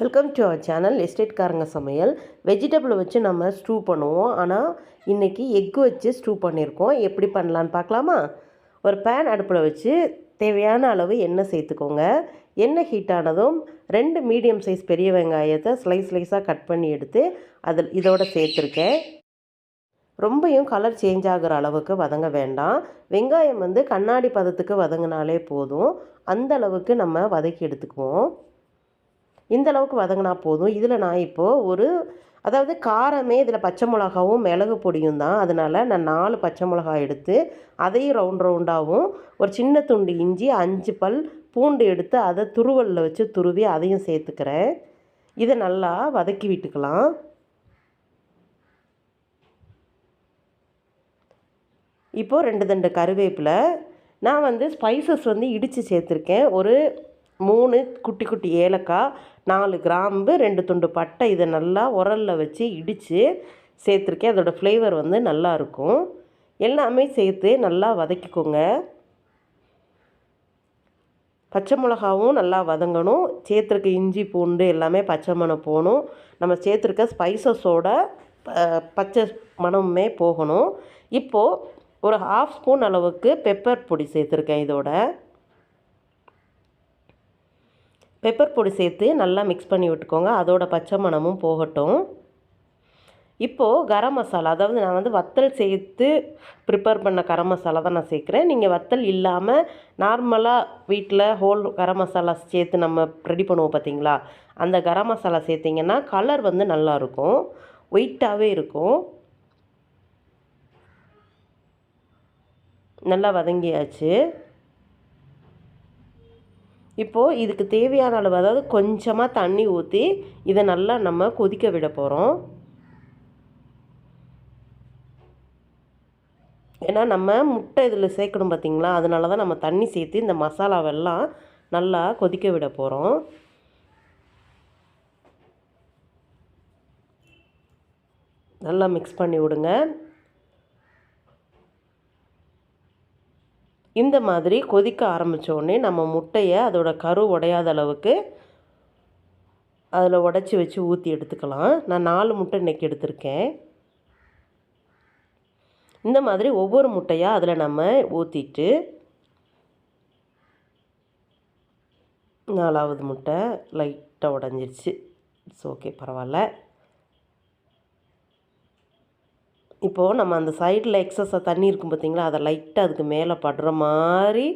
Welcome to our channel எஸ்டேட்காரங்க சமையல் வெஜிடபிளை வச்சு நம்ம ஸ்டூ பண்ணுவோம். ஆனால் இன்றைக்கி எக்கு வச்சு ஸ்டூ பண்ணியிருக்கோம் எப்படி பண்ணலான்னு பார்க்கலாமா? ஒரு பேன் அடுப்பில் வச்சு தேவையான அளவு எண்ணெய் சேர்த்துக்கோங்க. எண்ணெய் ஹீட் ஆனதும் ரெண்டு மீடியம் சைஸ் பெரிய வெங்காயத்தை ஸ்லைஸ் ஸ்லைஸாக கட் பண்ணி எடுத்து அதில் இதோட சேர்த்துருக்கேன். ரொம்பையும் கலர் சேஞ்ச் ஆகிற அளவுக்கு வதங்க வேண்டாம். வெங்காயம் வந்து கண்ணாடி பதத்துக்கு வதங்கினாலே போதும். அந்த அளவுக்கு நம்ம வதக்கி எடுத்துக்குவோம். இந்த அளவுக்கு வதங்கினா போதும். இதில் நான் இப்போது ஒரு அதாவது காரமே இதில் பச்சை மிளகாவும் மிளகு பொடியும் தான். அதனால் நான் நாலு பச்சை மிளகா எடுத்து அதையும் ரவுண்ட் ரவுண்டாகவும் ஒரு சின்ன துண்டு இஞ்சி அஞ்சு பல் பூண்டு எடுத்து அதை துருவலில் வச்சு துருவி அதையும் சேர்த்துக்கிறேன். இதை நல்லா வதக்கி விட்டுக்கலாம். இப்போது ரெண்டு தண்டு கருவேப்பிலை. நான் வந்து ஸ்பைசஸ் வந்து இடித்து சேர்த்துருக்கேன். ஒரு மூணு குட்டி குட்டி ஏலக்காய் நாலு கிராம்பு ரெண்டு துண்டு பட்டை இதை நல்லா உரலில் வச்சு இடித்து சேர்த்துருக்கேன். அதோடய ஃப்ளேவர் வந்து நல்லாயிருக்கும் எல்லாமே சேர்த்து நல்லா வதக்கிக்கோங்க. பச்சை மிளகாவும் நல்லா வதங்கணும். சேர்த்துருக்க இஞ்சி பூண்டு எல்லாமே பச்சை மணம் போகணும். நம்ம சேர்த்துருக்க ஸ்பைசஸோட பச்சை மணமுமே போகணும். இப்போது ஒரு ஹாஃப் ஸ்பூன் அளவுக்கு பெப்பர் பொடி சேர்த்துருக்கேன் இதோட. பெப்பர் பொடி சேர்த்து நல்லா மிக்ஸ் பண்ணி விட்டுக்கோங்க. அதோட பச்சை மணமும் போகட்டும். இப்போது கரம் மசாலா அதாவது நான் வந்து வத்தல் சேர்த்து ப்ரிப்பேர் பண்ண கரம் மசாலா தான் நான் சேர்க்குறேன். நீங்கள் வத்தல் இல்லாமல் நார்மலாக வீட்டில் ஹோல் கரம் மசாலா சேர்த்து நம்ம ரெடி பண்ணுவோம் பார்த்தீங்களா அந்த கரம் மசாலா சேர்த்திங்கன்னா கலர் வந்து நல்லாயிருக்கும் ஒயிட்டாகவே இருக்கும். நல்லா வதங்கியாச்சு. இப்போது இதுக்கு தேவையான அளவு அதாவது கொஞ்சமாக தண்ணி ஊற்றி இதை நல்லா நம்ம கொதிக்க விட போகிறோம் ஏன்னா நம்ம முட்டை இதில் சேர்க்கணும் பார்த்திங்களா அதனால தான் நம்ம தண்ணி சேர்த்து இந்த மசாலாவெல்லாம் நல்லா கொதிக்க விட போகிறோம் நல்லா மிக்ஸ் பண்ணி விடுங்க. இந்த மாதிரி கொதிக்க ஆரம்பித்தோடனே நம்ம முட்டையை அதோட கரு உடையாத அளவுக்கு அதில் உடச்சி வச்சு ஊற்றி எடுத்துக்கலாம். நான் நாலு முட்டை இன்றைக்கி எடுத்திருக்கேன். இந்த மாதிரி ஒவ்வொரு முட்டையாக அதில் நம்ம ஊற்றிட்டு நாலாவது முட்டை லைட்டாக உடஞ்சிருச்சு. இட்ஸ் ஓகே பரவாயில்ல. இப்போது நம்ம அந்த சைடில் எக்ஸஸாக தண்ணி இருக்கும் பார்த்திங்களா அதை லைட்டாக அதுக்கு மேலே படுற மாதிரி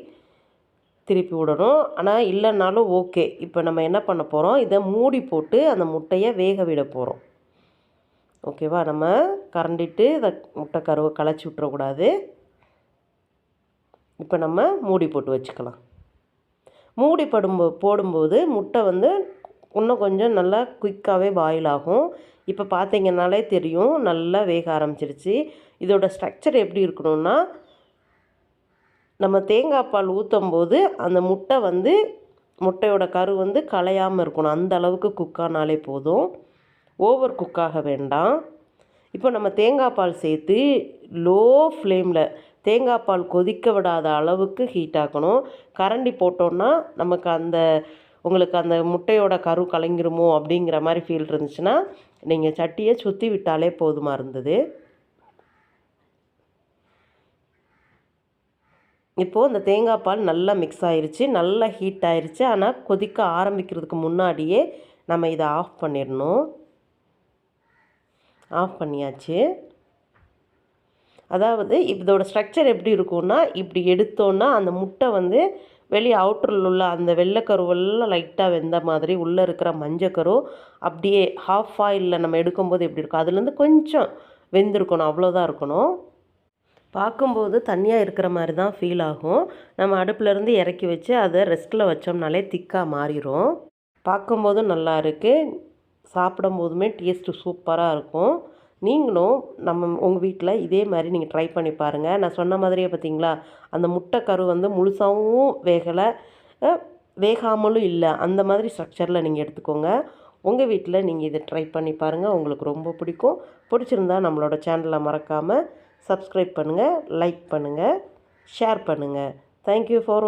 திருப்பி விடணும். ஆனால் இல்லைனாலும் ஓகே இப்போ நம்ம என்ன பண்ண போகிறோம் இதை மூடி போட்டு அந்த முட்டையை வேக விட போகிறோம் ஓகேவா நம்ம கரண்டிட்டு இதை முட்டை கருவை களைச்சி விட்டுறக்கூடாது. இப்போ நம்ம மூடி போட்டு வச்சுக்கலாம். மூடி படும்போ போடும்போது முட்டை வந்து இன்னும் கொஞ்சம் நல்லா குயிக்காகவே பாயில் ஆகும். இப்போ பார்த்தீங்கனாலே தெரியும் நல்லா வேக ஆரம்பிச்சிருச்சு. இதோட ஸ்ட்ரக்சர் எப்படி இருக்கணும்னா நம்ம தேங்காய் பால் ஊற்றும் போது அந்த முட்டை வந்து முட்டையோட கரு வந்து கலையாமல் இருக்கணும். அந்த அளவுக்கு குக்கானாலே போதும். ஓவர் குக்காக வேண்டாம். இப்போ நம்ம தேங்காய் பால் சேர்த்து லோ ஃப்ளேமில் தேங்காய் பால் கொதிக்க விடாத அளவுக்கு ஹீட் ஆக்கணும். கரண்டி போட்டோன்னா நமக்கு அந்த உங்களுக்கு அந்த முட்டையோட கரு கலங்கிருமோ அப்படிங்கிற மாதிரி ஃபீல் இருந்துச்சுன்னா நீங்கள் சட்டியை சுற்றி விட்டாலே போதுமாக இருந்தது. இப்போது இந்த தேங்காய் பால் நல்லா மிக்ஸ் ஆயிடுச்சு நல்லா ஹீட் ஆயிடுச்சு ஆனால் கொதிக்க ஆரம்பிக்கிறதுக்கு முன்னாடியே நம்ம இதை ஆஃப் பண்ணிடணும். ஆஃப் பண்ணியாச்சு. அதாவது இதோட ஸ்ட்ரக்சர் எப்படி இருக்கும்னா இப்படி எடுத்தோன்னா அந்த முட்டை வந்து வெளியே அவுட்டரில் உள்ள அந்த வெள்ளைக்கருவெல்லாம் லைட்டாக வெந்த மாதிரி உள்ளே இருக்கிற மஞ்சக்கரு அப்படியே ஹாஃப் ஆயிலில் நம்ம எடுக்கும்போது எப்படி இருக்கும்? அதுலேருந்து கொஞ்சம் வெந்திருக்கணும் அவ்வளோதான் இருக்கணும். பார்க்கும்போது தண்ணியாக இருக்கிற மாதிரி தான் ஃபீல் ஆகும். நம்ம அடுப்புலேருந்து இறக்கி வச்சு அதை ரெஸ்ட்டில் வச்சோம்னாலே திக்காக மாறிடும் பார்க்கும்போதும் நல்லா இருக்குது சாப்பிடும் போதுமே டேஸ்ட்டு சூப்பராக இருக்கும். நீங்களும் நம்ம உங்கள் வீட்டில் இதே மாதிரி நீங்கள் ட்ரை பண்ணி பாருங்கள் நான் சொன்ன மாதிரியே பார்த்தீங்களா அந்த முட்டை கரு வந்து முழுசாகவும் வேகலை வேகாமலும் இல்லை. அந்த மாதிரி ஸ்ட்ரக்சரில் நீங்கள் எடுத்துக்கோங்க. உங்கள் வீட்டில் நீங்கள் இதை ட்ரை பண்ணி பாருங்கள் உங்களுக்கு ரொம்ப பிடிக்கும். பிடிச்சிருந்தா நம்மளோட சேனலை மறக்காமல் சப்ஸ்கிரைப் பண்ணுங்கள் லைக் பண்ணுங்கள் ஷேர் பண்ணுங்கள் தேங்க்யூ ஃபார்